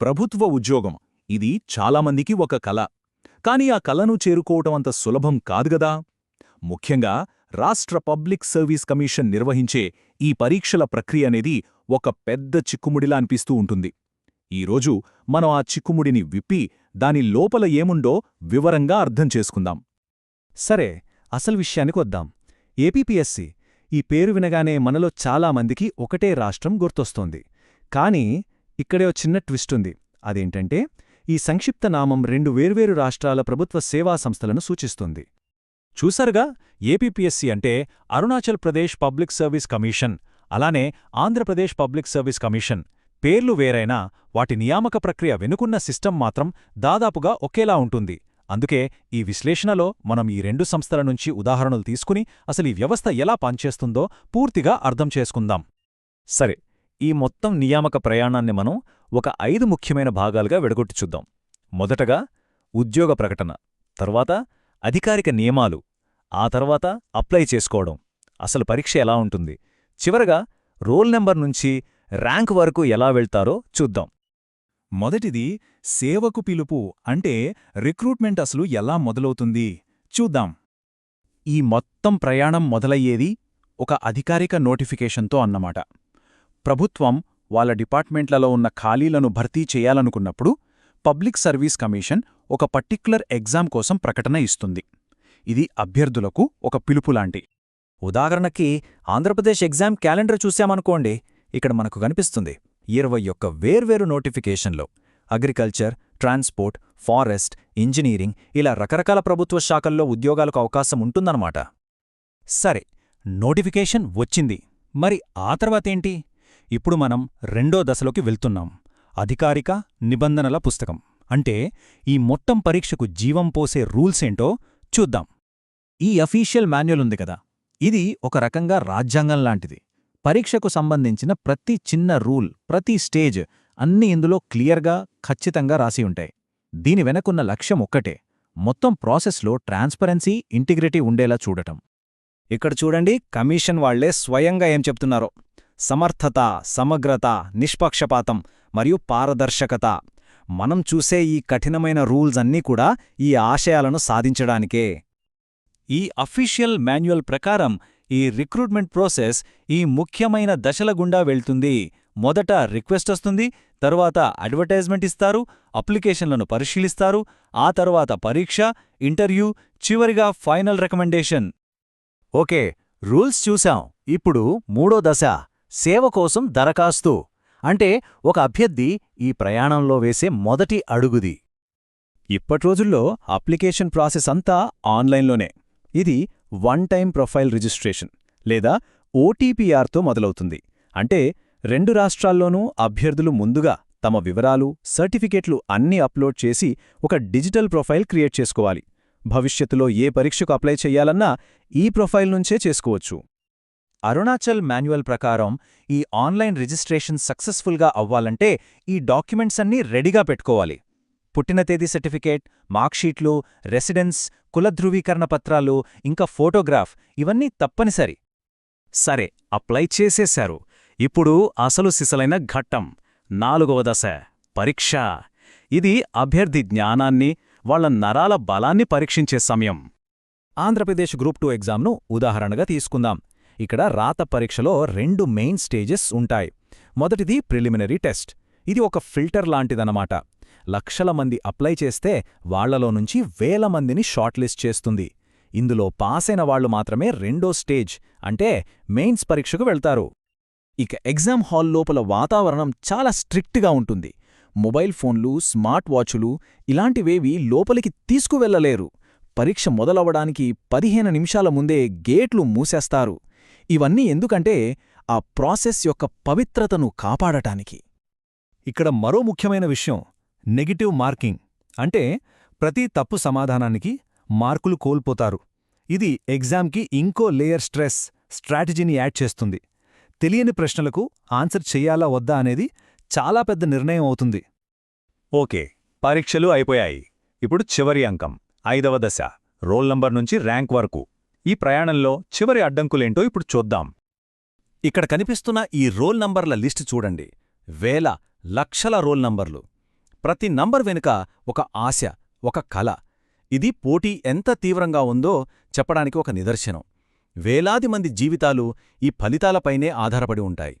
ప్రభుత్వ ఉద్యోగం. ఇది చాలామందికి ఒక కల. కాని ఆ కలను చేరుకోవటం అంత సులభం కాదుగదా ముఖ్యంగా రాష్ట్ర పబ్లిక్ సర్వీస్ కమిషన్ నిర్వహించే ఈ పరీక్షల ప్రక్రియ అనేది ఒక పెద్ద చిక్కుముడిలా అనిపిస్తూ ఉంటుంది. ఈరోజు మనం ఆ చిక్కుముడిని విప్పి దాని లోపల ఏముండో వివరంగా అర్థం చేసుకుందాం. సరే అసలు విషయానికి వద్దాం. ఏపీపీఎస్సి ఈ పేరు వినగానే మనలో చాలామందికి ఒకటే రాష్ట్రం గుర్తొస్తోంది. కానీ ఇక్కడే ఓ చిన్న ట్విస్ట్ ఉంది. అదేంటంటే ఈ సంక్షిప్త నామం రెండు వేర్వేరు రాష్ట్రాల ప్రభుత్వ సేవా సంస్థలను సూచిస్తుంది. చూసారుగా ఏపీపీఎస్సీ అంటే Arunachal Pradesh public service commission అలానే ఆంధ్రప్రదేశ్ పబ్లిక్ సర్వీస్ కమిషన్. పేర్లు వేరైనా వాటి నియామక ప్రక్రియ వెనుకున్న సిస్టమ్ మాత్రం దాదాపుగా ఒకేలా ఉంటుంది. అందుకే ఈ విశ్లేషణలో మనం ఈ రెండు సంస్థల నుంచి ఉదాహరణలు తీసుకుని అసలు ఈ వ్యవస్థ ఎలా పనిచేస్తుందో పూర్తిగా అర్థం చేసుకుందాం. సరే ఈ మొత్తం నియామక ప్రయాణాన్ని మనం ఒక ఐదు ముఖ్యమైన భాగాలుగా విడగొట్టి చూద్దాం. మొదటగా ఉద్యోగ ప్రకటన తర్వాత అధికారిక నియమాలు ఆ తర్వాత అప్లై చేసుకోవడం. అసలు పరీక్ష ఎలా ఉంటుంది? చివరగా రోల్ నెంబర్ నుంచి ర్యాంక్ వరకు ఎలా వెళ్తారో చూద్దాం. మొదటిది సేవకు పిలుపు అంటే రిక్రూట్మెంట్ అసలు ఎలా మొదలవుతుంది? చూద్దాం. ఈ మొత్తం ప్రయాణం మొదలయ్యేది ఒక అధికారిక నోటిఫికేషన్తో అన్నమాట. ప్రభుత్వం వాళ్ళ డిపార్ట్మెంట్లలో ఉన్న ఖాళీలను భర్తీ చేయాలనుకున్నప్పుడు పబ్లిక్ సర్వీస్ కమిషన్ ఒక పర్టిక్యులర్ ఎగ్జామ్ కోసం ప్రకటన ఇస్తుంది. ఇది అభ్యర్థులకు ఒక పిలుపులాంటి ఉదాహరణకి ఆంధ్రప్రదేశ్ ఎగ్జామ్ క్యాలెండర్ చూశామనుకోండి ఇక్కడ మనకు కనిపిస్తుంది ఇరవై ఒక్క వేర్వేరు నోటిఫికేషన్లో. అగ్రికల్చర్ ట్రాన్స్పోర్ట్ ఫారెస్ట్ ఇంజనీరింగ్ ఇలా రకరకాల ప్రభుత్వ శాఖల్లో ఉద్యోగాలకు అవకాశం ఉంటుందన్నమాట. సరే నోటిఫికేషన్ వచ్చింది. మరి ఆ తర్వాతేంటి ఇప్పుడు మనం రెండో దశలోకి వెళ్తున్నాం. అధికారిక నిబంధనల పుస్తకం. అంటే ఈ మొత్తం పరీక్షకు జీవం పోసే రూల్సేంటో చూద్దాం. ఈ అఫీషియల్ మాన్యుల్ ఉంది కదా. ఇది ఒక రకంగా రాజ్యాంగం లాంటిది. పరీక్షకు సంబంధించిన ప్రతి చిన్న రూల్ ప్రతి స్టేజ్ అన్నీ ఇందులో క్లియర్గా ఖచ్చితంగా రాసి ఉంటాయి. దీని వెనకున్న లక్ష్యం ఒక్కటే. మొత్తం ప్రాసెస్లో ట్రాన్స్పరెన్సీ ఇంటిగ్రిటీ ఉండేలా చూడటం. ఇక్కడ చూడండి కమిషన్ వాళ్ళే స్వయంగా ఏం చెప్తున్నారో. సమర్థత సమగ్రత నిష్పక్షపాతం మరియు పారదర్శకత. మనం చూసే ఈ కఠినమైన రూల్స్ అన్నీ కూడా ఈ ఆశయాలను సాధించడానికే. ఈ అఫీషియల్ మాన్యువల్ ప్రకారం ఈ రిక్రూట్మెంట్ ప్రోసెస్ ఈ ముఖ్యమైన దశల గుండా వెళ్తుంది. మొదట రిక్వెస్ట్ వస్తుంది తరువాత అడ్వర్టైజ్మెంట్ ఇస్తారు అప్లికేషన్లను పరిశీలిస్తారు ఆ తర్వాత పరీక్ష ఇంటర్వ్యూ చివరిగా ఫైనల్ రికమెండేషన్. ఓకే రూల్స్ చూశాం ఇప్పుడు మూడో దశ. సేవ కోసం దరఖాస్తు అంటే ఒక అభ్యర్థి ఈ ప్రయాణంలో వేసే మొదటి అడుగుది. ఇప్పటి రోజుల్లో అప్లికేషన్ ప్రాసెస్ అంతా ఆన్లైన్లోనే. ఇది వన్ టైం ప్రొఫైల్ రిజిస్ట్రేషన్ లేదా ఓటీపీఆర్తో మొదలవుతుంది. అంటే రెండు రాష్ట్రాల్లోనూ అభ్యర్థులు ముందుగా తమ వివరాలు సర్టిఫికేట్లు అన్నీ అప్లోడ్ చేసి ఒక డిజిటల్ ప్రొఫైల్ క్రియేట్ చేసుకోవాలి. భవిష్యత్తులో ఏ పరీక్షకు అప్లై చెయ్యాలన్నా ఈ ప్రొఫైల్ నుంచే చేసుకోవచ్చు. అరుణాచల్ మాన్యువల్ ప్రకారం ఈ ఆన్లైన్ రిజిస్ట్రేషన్ సక్సెస్ఫుల్గా అవ్వాలంటే ఈ డాక్యుమెంట్స్ అన్నీ రెడీగా పెట్టుకోవాలి. పుట్టిన తేదీ సర్టిఫికేట్ మార్క్షీట్లు రెసిడెన్స్ కులధృవీకరణ పత్రాలు ఇంకా ఫోటోగ్రాఫ్ ఇవన్నీ తప్పనిసరి. సరే అప్లై చేసేశారు. ఇప్పుడు అసలు సిసలైన ఘట్టం. నాలుగవ దశ పరీక్ష. ఇది అభ్యర్థి జ్ఞానాన్ని వాళ్ళ నరాల బలాన్ని పరీక్షించే సమయం. ఆంధ్రప్రదేశ్ గ్రూప్ టూ ఎగ్జామ్ను ఉదాహరణగా తీసుకుందాం. ఇక్కడ రాత పరీక్షలో రెండు మెయిన్ స్టేజెస్ ఉంటాయి. మొదటిది ప్రిలిమినరీ టెస్ట్. ఇది ఒక ఫిల్టర్ లాంటిదన్నమాట. లక్షల మంది అప్లై చేస్తే వాళ్ళలో నుంచి వేల మందిని షార్ట్ లిస్ట్ చేస్తుంది. ఇందులో పాసైన వాళ్ళు మాత్రమే రెండో స్టేజ్ అంటే మెయిన్స్ పరీక్షకు వెళ్తారు. ఇక ఎగ్జామ్ హాల్ లోపల వాతావరణం చాలా స్ట్రిక్ట్గా ఉంటుంది. మొబైల్ ఫోన్లు స్మార్ట్ వాచులు ఇలాంటివేవి లోపలికి తీసుకువెళ్ళలేరు పరీక్ష మొదలవడానికి పదిహేను నిమిషాల ముందే గేట్లు మూసేస్తారు. ఇవన్నీ ఎందుకంటే ఆ ప్రాసెస్ యొక్క పవిత్రతను కాపాడటానికి. ఇక్కడ మరో ముఖ్యమైన విషయం నెగిటివ్ మార్కింగ్. అంటే ప్రతి తప్పు సమాధానానికి మార్కులు కోల్పోతారు. ఇది ఎగ్జామ్కి ఇంకో లేయర్ స్ట్రెస్ స్ట్రాటజీని యాడ్ చేస్తుంది. తెలియని ప్రశ్నలకు ఆన్సర్ చెయ్యాలా వద్దా అనేది చాలా పెద్ద నిర్ణయం అవుతుంది. ఓకే పరీక్షలు అయిపోయాయి. ఇప్పుడు చివరి అంకం ఐదవ దశ రోల్ నంబర్ నుంచి ర్యాంక్ వరకు. ఈ ప్రయాణంలో చివరి అడ్డంకులేంటో ఇప్పుడు చూద్దాం. ఇక్కడ కనిపిస్తున్న ఈ రోల్ నంబర్ల లిస్టు చూడండి. వేల లక్షల రోల్ నంబర్లు. ప్రతి నంబర్ వెనుక ఒక ఆశ ఒక కల. ఇది పోటీ ఎంత తీవ్రంగా ఉందో చెప్పడానికి ఒక నిదర్శనం. వేలాది మంది జీవితాలు ఈ ఫలితాలపైనే ఆధారపడి ఉంటాయి.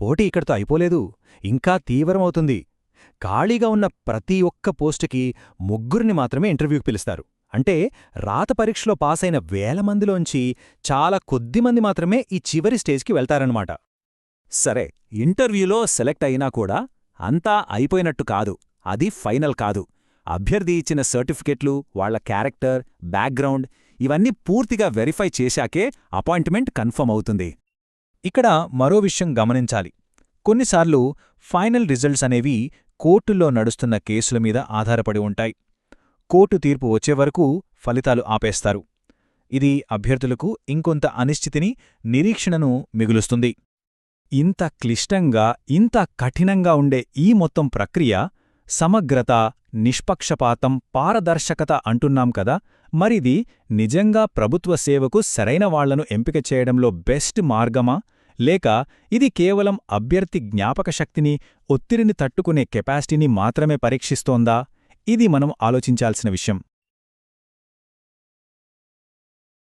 పోటీ ఇక్కడితో అయిపోలేదు. ఇంకా తీవ్రమవుతుంది. ఖాళీగా ఉన్న ప్రతి ఒక్క పోస్టుకి ముగ్గురిని మాత్రమే ఇంటర్వ్యూకి పిలుస్తారు. అంటే రాత పరీక్షలో పాసైన వేల మందిలోంచి చాలా కొద్దిమంది మాత్రమే ఈ చివరి స్టేజ్కి వెళ్తారనమాట సరే ఇంటర్వ్యూలో సెలెక్ట్ అయినా కూడా అంతా అయిపోయినట్టు కాదు. అది ఫైనల్ కాదు. అభ్యర్థి ఇచ్చిన సర్టిఫికెట్లు వాళ్ళ క్యారెక్టర్ బ్యాక్గ్రౌండ్ ఇవన్నీ పూర్తిగా వెరిఫై చేశాకే అపాయింట్మెంట్ కన్ఫర్మ్ అవుతుంది. ఇక్కడ మరో విషయం గమనించాలి. కొన్నిసార్లు ఫైనల్ రిజల్ట్స్ అనేవి కోర్టుల్లో నడుస్తున్న కేసుల మీద ఆధారపడి ఉంటాయి. కోర్టు తీర్పు వచ్చే వరకు ఫలితాలు ఆపేస్తారు. ఇది అభ్యర్థులకు ఇంకొంత అనిశ్చితిని నిరీక్షణను మిగులుస్తుంది. ఇంత క్లిష్టంగా ఇంత కఠినంగా ఉండే ఈ మొత్తం ప్రక్రియ సమగ్రత నిష్పక్షపాతం పారదర్శకత అంటున్నాం కదా మరిది నిజంగా ప్రభుత్వ సేవకు సరైన వాళ్ళను ఎంపిక చేయడంలో బెస్ట్ మార్గమా? లేక ఇది కేవలం అభ్యర్థి జ్ఞాపకశక్తిని ఒత్తిడిని తట్టుకునే కెపాసిటీని మాత్రమే పరీక్షిస్తోందా? ఇది మనం ఆలోచించాల్సిన విషయం.